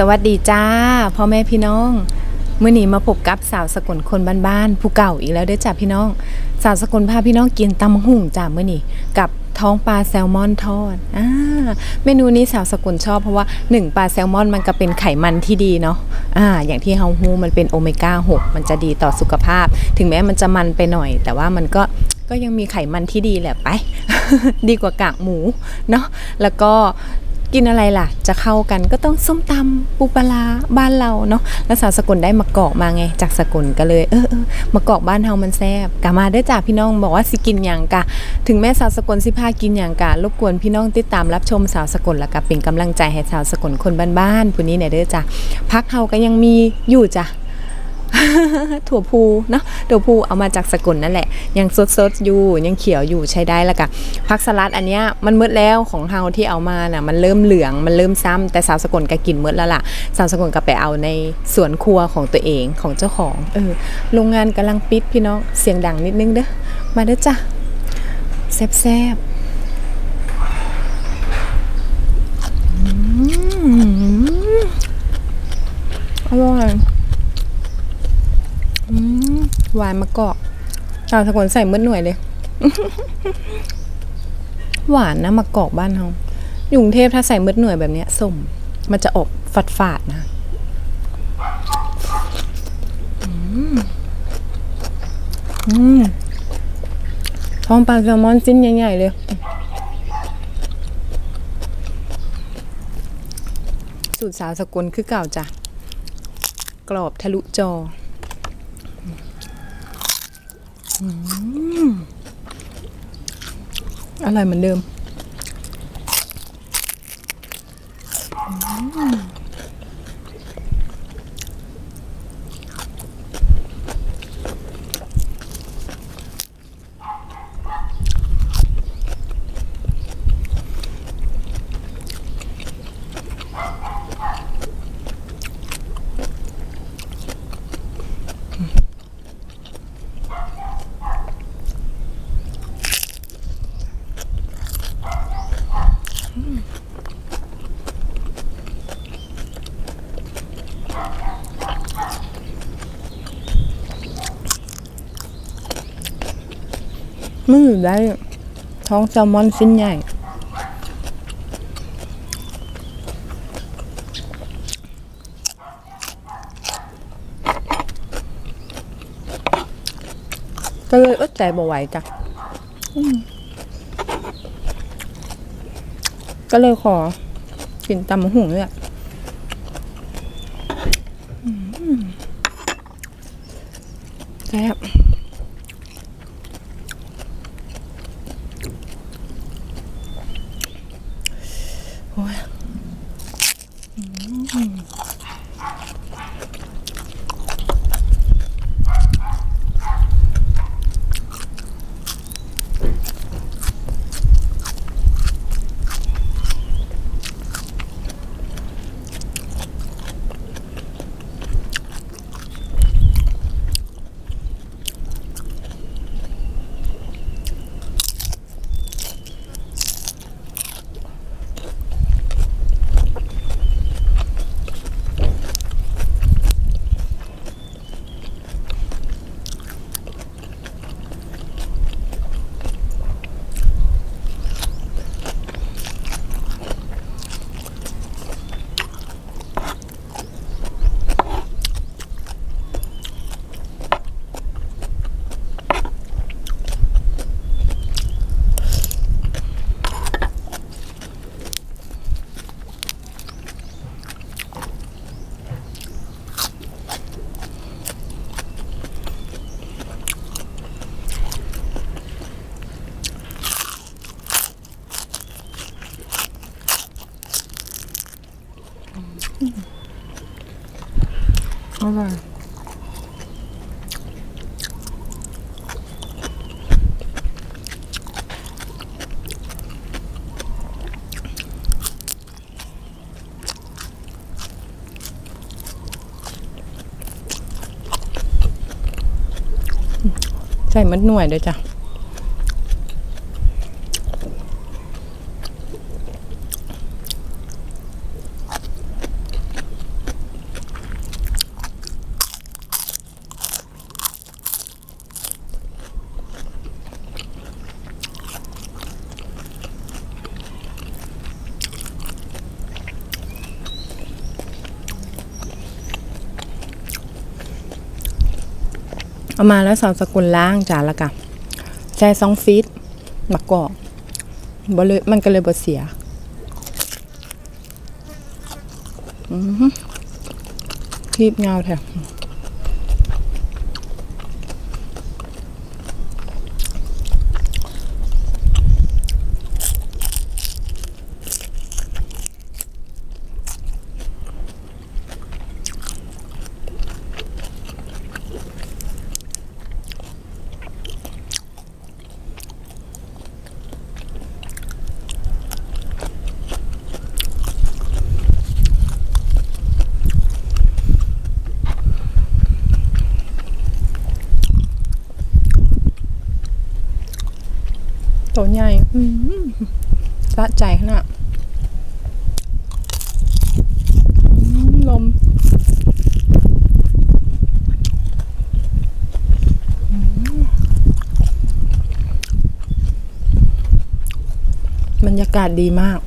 สวัสดีจ้าพ่อแม่พี่น้องเมื่อนี้มาพบกับสาวสกลคนบ้านๆผู้เก่าอีกแล้วเด้อจ้าพี่น้อง สาวสกลพาพี่น้องกินตำหุ่งจ้าเมื่อนี้กับท้องปลาแซลมอนทอดอ่าเมนูนี้สาวสกุลชอบเพราะว่าหนึ่งปลาแซลมอนมันก็เป็นไขมันที่ดีเนาะอ่าอย่างที่เฮาฮูมันเป็นโอเมก้า6มันจะดีต่อสุขภาพ ถึงแม้มันจะมันไปหน่อย แต่ว่ามันก็ก็ยังมีไขมันที่ดีแหละไป ดีกว่ากากหมูเนาะแล้วก็ กินอะไรล่ะ จะเข้ากันก็ต้องส้มตำปูปลาบ้านเราเนาะแล้วสาวสกลได้มะกอกมาไง จากสกลก็เลยเออเออมะกอกบ้านเฮามันแซ่บกะมาได้จ้าพี่น้องบอกว่าสิกินหยังกะ ถึงแม้สาวสกลสิพากินหยังกะรบกวนพี่น้องติดตามรับชมสาวสกลแล้วก็เป็นกำลังใจให้สาวสกลคนบ้านๆผู้นี้เนี่ยเด้อจ้ะพักเฮาก็ยังมีอยู่จ้ะ ถั่วพูเนาะถั่วพูเอามาจากสกุลนั่นแหละ ยังสดๆอยู่ยังเขียวอยู่ใช้ได้ล้วกะผักสลัดอันเนี้ยมันมืดแล้วของเฮาที่เอามาน่ะมันเริ่มเหลืองมันเริ่มซ้ำแต่สาวสกุลก็กินมืดแล้วล่ะ สาวสกุลก็ไปเอาในสวนครัวของตัวเองของเจ้าของเออโรงงานกำลังปิดพี่น้องเสียงดังนิดนึงเด้อมาเด้อจ้ะแซ่บๆอืมอร่อย วานมะกอกชาวสกุลใส่เมื่อหน่วยเลย หวานนะมะกอกบ้านเราอยู่กรุงเทพถ้าใส่เมื่อหน่วยแบบเนี้ยส้มมันจะออกฝาดฝาดนะอืมท้องปลาแซลมอนชิ้นใหญ่ๆเลยสูตรสาวสกุลคือเก่าจ้ะ กรอบทะลุจอ อร่อยเหมือนเดิม มือได้ ท้องแซลมอนชิ้นใหญ่ ก็เลยอดใจบ่ไหวจ้ะก็เลยขอ กินตำมะหุ่งเนี่ยอืมแซ่บ โอ้ยอ ร่อยใส่มัดหน่วยด้วยจ้ะ มาแล้วสาวสกุลล้างจานละกันใช้ซองฟีตมากอกบ่เลยมันก็เลยบ่เสียอือหือคีบเงาแท้ตัว ใหญ่สะใจขนาดลมบรรยากาศดีมาก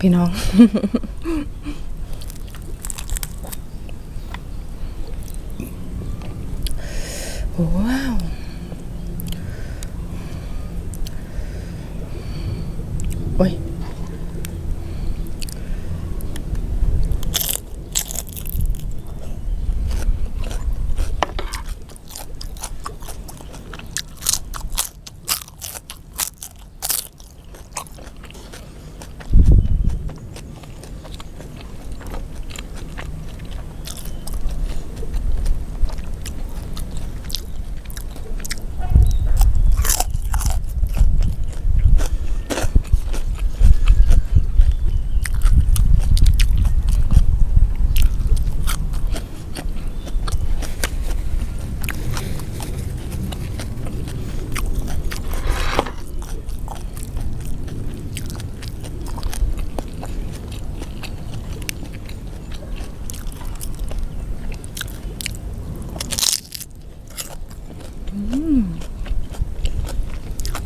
พี่น้อง ว้าวโอ้ย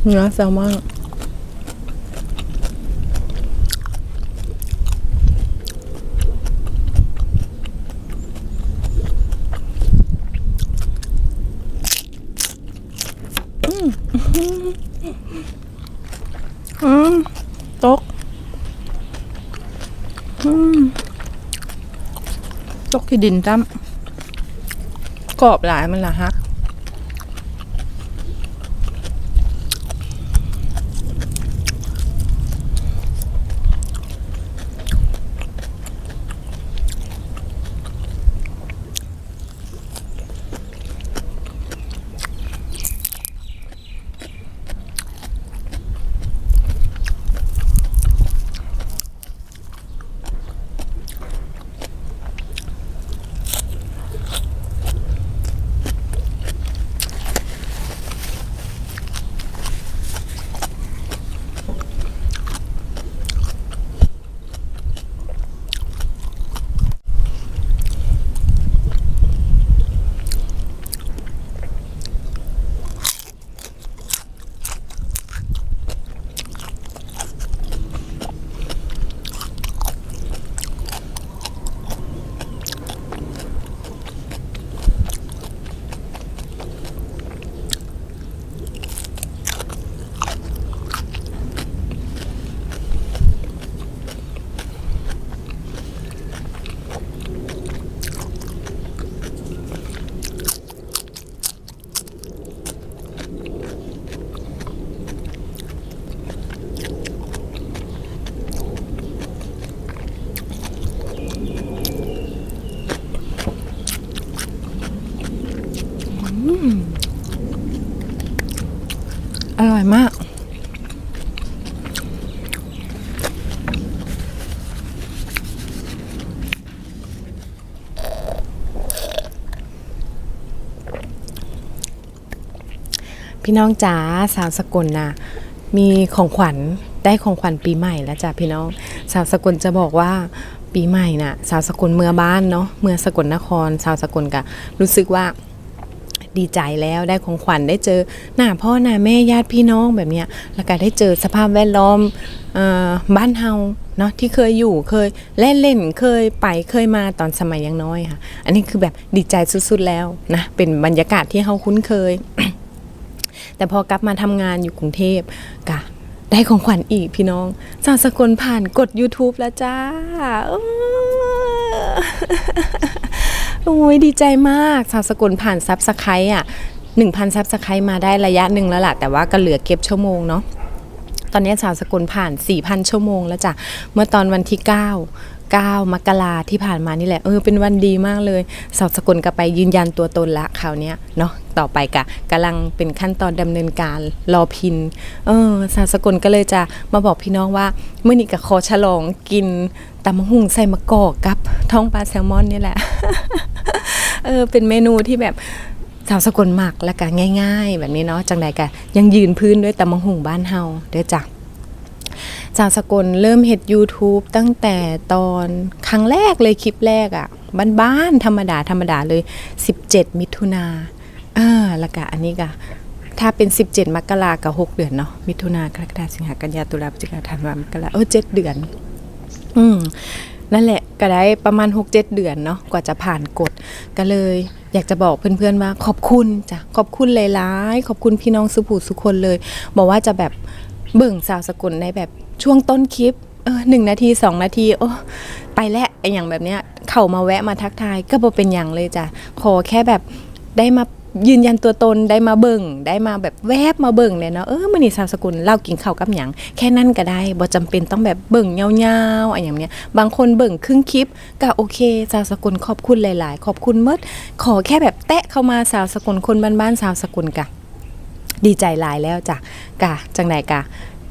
เนื้อแซลมอนอืมตก อืม ตกที่ดินจ้ำกรอบหลายมันละฮัก อร่อยมาก พี่น้องจ๋าสาวสกลนะมีของขวัญได้ของขวัญปีใหม่แล้วจ้ะพี่น้อง สาวสกลจะบอกว่าปีใหม่น่ะ สาวสกลเมื่อบ้านเนาะเมื่อสกลนคร สาวสกลก็รู้สึกว่า ดีใจแล้วได้ของขวัญได้เจอหน้าพ่อหน้าแม่ญาติพี่น้องแบบเนี้ยแล้วก็ได้เจอสภาพแวดล้อมออบ้านเฮาเนาะที่เคยอยู่เคยเล่นเล่นเคยไปเคยมาตอนสมัยยังน้อยค่ะ อันนี้คือแบบดีใจสุดๆแล้วนะเป็นบรรยากาศที่เฮาคุ้นเคย แต่พอกลับมาทำงานอยู่กรุงเทพกะได้ของขวัญอีกพี่น้องสาวสกลผ่านกด YouTube แล้วจ้า โอ้ยดีใจมากสาวสกุลผ่านซับสไครต์อะหนึ่งพันซับสไครต์มาได้ระยะหนึ่งแล้วล่ะ แต่ว่าก็เหลือเก็บชั่วโมงเนาะตอนนี้สาวสกุลผ่าน 4,000 ชั่วโมงแล้วจ้ะ เมื่อตอนวันที่ 9 9 มกราที่ผ่านมานี่แหละเออเป็นวันดีมากเลยสาวสกุลก็ไปยืนยันตัวตนละคราวเนี้ยเนาะต่อไปกะกำลังเป็นขั้นตอนดำเนินการรอพิน เออสาวสกุลก็เลยจะมาบอกพี่น้องว่าเมื่อนี้กับขอฉลองกินตำมะหุ่งใส่มะกอกกับท้องปลาแซลมอนนี่แหละ เออเป็นเมนูที่แบบสาวสกุลหมักและก็ง่าย ๆ แบบนี้เนาะจังใดกะยังยืนพื้นด้วยตำมะหุงบ้านเฮาเด้อจ้ะ สาวสกลเริ่มเฮ็ด YouTube ตั้งแต่ตอนครั้งแรกเลยคลิปแรกอะ่ะบ้านๆธรรมดาธรรมดาเลย 17 มิถุนาอ่าแล้วก็อันนี้ก็ถ้าเป็น 17 มกรากับ 6 เดือนเนาะมิถุนากรกฎาสิงหากันยาตุลาพฤศจิกาธันวามกราเออ7เดือน อืมนั่นแหละก็ได้ประมาณ 6-7 เดือนเนาะกว่าจะผ่านกฎก็เลย อยากจะบอกเพื่อนๆว่าขอบคุณจ้ะขอบคุณหลายๆ ขอบคุณพี่น้องสุภูสุคนเลย บอกว่าจะแบบเบิ่งสาวสกุลในแบบ ช่วงต้นคลิปเออหนึ่งนาทีสองนาที โอ้ไปแล้วไออย่างแบบเนี้ยเข้ามาแวะมาทักทายก็บ่เป็นอย่างเลยจ้ะขอแค่แบบได้มายืนยันตัวตนได้มาเบิ่งได้มาแบบแวบมาเบิ่งเลยเนาะเออมื้อนี้สาวสกุลเล่ากินข้าวกับหยังแค่นั้นก็ได้บ่จำเป็นต้องแบบเบิ่งยาวๆอะไรอย่างเนี้ยบางคนเบิ่งครึ่งคลิปก็โอเคสาวสกุลขอบคุณหลาย ๆ ขอบคุณเมดขอแค่แบบแตะเข้ามาสาวสกุลคนบ้านๆสาวสกุลกะดีใจหลายแล้วจ้ะกะจังไหนกะ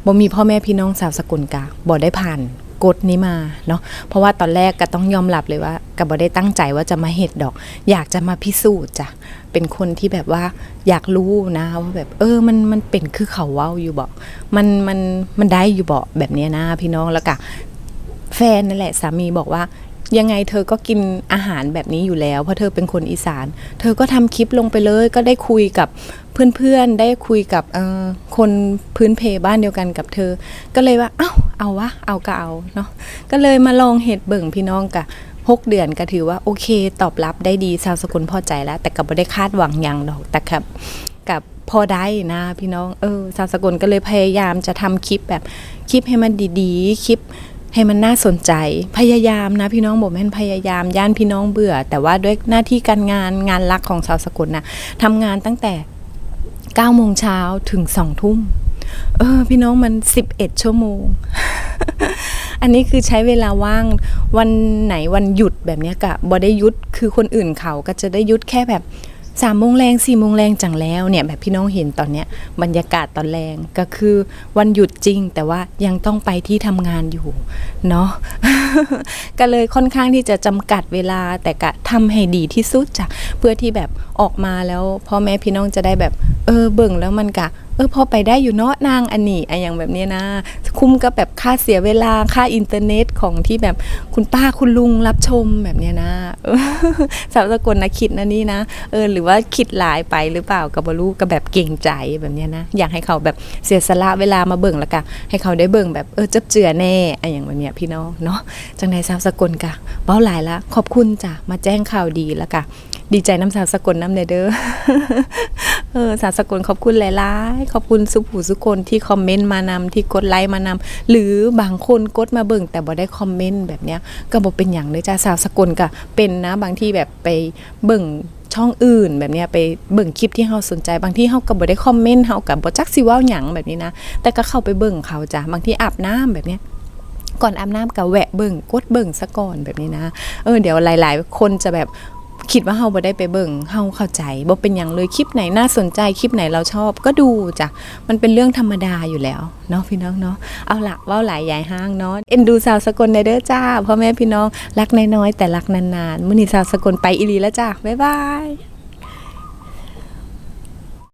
บ่มีพ่อแม่พี่น้องสาวสกุลกะบ่ได้ผ่านกฎนี้มาเนาะเพราะว่าตอนแรกก็ต้องยอมรับเลยว่ากับ่ได้ตั้งใจว่าจะมาเห็ดดอก อยากจะมาพิสูจน์จ้ะเป็นคนที่แบบว่าอยากรู้นะว่าแบบเออมันมันเป็นคือเขาเว้าอยู่บอกมันมันมันได้อยู่บอกแบบนี้นะพี่น้องแล้วก็แฟนนั่นแหละสามีบอกว่า ยังไงเธอก็กินอาหารแบบนี้อยู่แล้ว เพราะเธอเป็นคนอีสาน เธอก็ทำคลิปลงไปเลย ก็ได้คุยกับเพื่อนๆ ได้คุยกับคนพื้นเพบ้านเดียวกันกับเธอ ก็เลยว่า เอ้า เอาวะ เอาก็เอาเนาะ ก็เลยมาลองเห็ดเบิ่งพี่น้องกะหกเดือนก็ถือว่าโอเค ตอบรับได้ดีชาวสกุลพอใจแล้ว แต่ก็บ่ได้คาดหวังยังดอก แต่ครับกับพอได้นะพี่น้อง เออชาวสกุลก็เลยพยายามจะทำคลิปแบบคลิปให้มันดีๆ คลิป ให้มันน่าสนใจพยายามนะพี่น้องบอกแม่นพยายามย่านพี่น้องเบื่อ แต่ว่าด้วยหน้าที่การงานงานหลักของชาวสกุลนะทำงานตั้งแต่9โมงเช้าถึง2ทุ่มเออพี่น้องมัน 11 ชั่วโมง อันนี้คือใช้เวลาว่างวันไหนวันหยุดแบบนี้กะบ่ได้หยุดคือคนอื่นเขาก็จะได้หยุดแค่แบบ สามโมงแรงสี่โมงแรงจังแล้วเนี่ยแบบพี่น้องเห็นตอนเนี้ยบรรยากาศตอนแรงก็คือวันหยุดจริง แต่ว่ายังต้องไปที่ทำงานอยู่เนาะก็เลยค่อนข้างที่จะจำกัดเวลาแต่กะทำให้ดีที่สุดจ้ะเพื่อที่แบบออกมาแล้วพ่อแม่พี่น้องจะได้แบบเออเบิ่งแล้วมันกะ ออพอไปได้อยู่เนาะนางอันนี้อะอย่างแบบนี้นะ คุ้มกับแบบค่าเสียเวลาค่าอินเทอร์เน็ตของที่แบบคุณป้าคุณลุงรับชมแบบนี้นะสาวสกลนะคิดนะนี่นะเออหรือว่าคิดหลายไปหรือเปล่ากับบลูกก็แบบเก่งใจแบบนี้นะ อยากให้เขาแบบเสียสละเวลามาเบิ่งแล้วกะให้เขาได้เบิ่งแบบเออจับเจือแน่อะอย่างแบบเนี้ยพี่น้องเนาะจังในสาวสกลกะเบ้าหลายละขอบคุณจ้ะมาแจ้งข่าวดีแล้วกะ ดีใจน้ำสาวสกลน้ำเนเด้อเออสาวสกลขอบคุณหลายๆ ขอบคุณสุผูสุคนที่คอมเมนต์มานำที่กดไลค์มานำหรือบางคนกดมาเบิ่งแต่บ่ได้คอมเมนต์แบบเนี้ยก็บ่เป็นอย่างเลยจ้าสาวสกลก็เป็นนะบางที่แบบไปเบิ่งช่องอื่นแบบเนี้ยไปเบิ่งคลิปที่เฮาสนใจ บางที่เฮาก็บ่ได้คอมเมนต์เฮาก็บ่จักสิเว้าหยังแบบนี้นะ แต่ก็เข้าไปเบิ่งเขาจ้ะบางที่อาบน้ำแบบเนี้ยก่อนอาบน้ำก็แวะเบิ่งกดเบิ่งซะก่อนแบบนี้นะ เออเดี๋ยวหลาย ๆ คนจะแบบ คิดว่าเฮาบ่ได้ไปเบิ่งเฮาเข้าใจบ่เป็นหยังเลยคลิปไหนน่าสนใจคลิปไหนเราชอบ ก็ดูจ้ะมันเป็นเรื่องธรรมดาอยู่แล้วเนาะพี่น้องเนาะเอาละว้าหลายยายห้างเนาะเอ็นดูสาวสกลได้เด้อจ้าพ่อแม่พี่น้องรักน้อยๆแต่รักนานๆมื้อนี้สาวสกลไปอีหลีแล้วจ้าบ๊ายบาย